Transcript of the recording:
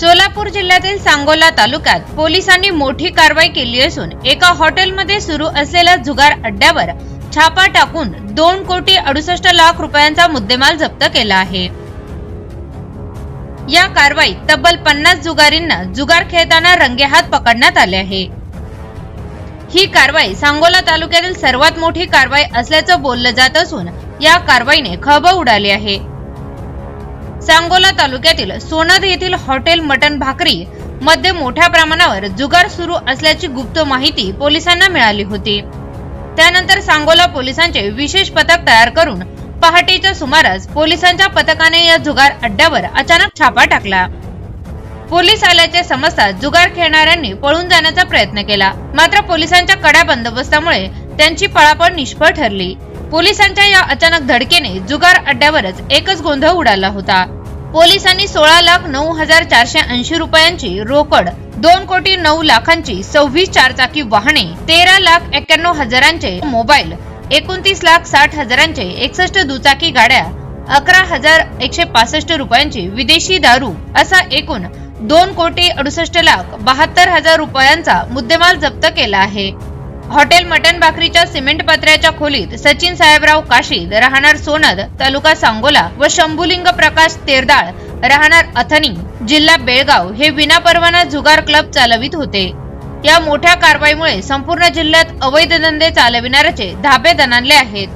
सोलापूर जिल्ह्यातील सांगोला तालुक्यात पोलिसांनी मोठी कारवाई केली असून एका हॉटेलमध्ये सुरू असलेल्या जुगार अड्ड्यावर छापा टाकून दोन कोटी अडुसष्ट लाख रुपयांचा मुद्देमाल जप्त केला आहे. या कारवाईत तब्बल पन्नास जुगारींना जुगार खेळताना रंगेहात पकडण्यात आले आहे. ही कारवाई सांगोला तालुक्यातील सर्वात मोठी कारवाई असल्याचं बोललं जात असून या कारवाईने खळबळ उडाली आहे. सांगोला तालुक्यातील सोनद येथील हॉटेल मटन भाकरी मध्ये मोठ्या प्रमाणावर जुगार सुरू असल्याची गुप्त माहिती पोलिसांना मिळाली होती. त्यानंतर सांगोला पोलिसांचे विशेष पथक तयार करून पहाटेच्या सुमारास पोलिसांच्या पथकाने या जुगार अड्ड्यावर अचानक छापा टाकला. पोलीस आल्याचे समजताच जुगार खेळणाऱ्यांनी पळून जाण्याचा प्रयत्न केला. मात्र पोलिसांच्या कड्या बंदोबस्तामुळे त्यांची पळापळ निष्फळ ठरली. पोलिसांच्या या अचानक धडकेने जुगार अड्ड्यावरच एकच गोंधळ उडाला होता. पोलिसांनी सोळा लाख नऊ हजार चारशे ऐंशी रुपयांची रोकड दोन कोटी नऊ लाखांची सव्वीस चारचाकी वाहने तेरा लाख एक्क्याण्णव हजारांचे मोबाईल एकोणतीस लाख साठ हजारांचे एकसष्ट दुचाकी गाड्या अकरा हजार एकशे पासष्ट रुपयांची विदेशी दारू असा एकूण दोन कोटी अडुसष्ट लाख बहात्तर हजार रुपयांचा मुद्देमाल जप्त केला आहे. हॉटेल मटन भाकरीच्या सिमेंट पत्र्याच्या खोलीत सचिन साहेबराव काशीद राहणार सोनद तालुका सांगोला व शंभुलिंग प्रकाश तेरदाळ राहणार अथनी जिल्हा बेळगाव हे विनापरवाना जुगार क्लब चालवित होते. या मोठ्या कारवाईमुळे संपूर्ण जिल्ह्यात अवैध धंदे चालविणाऱ्याचे धाबे दणाणले आहेत.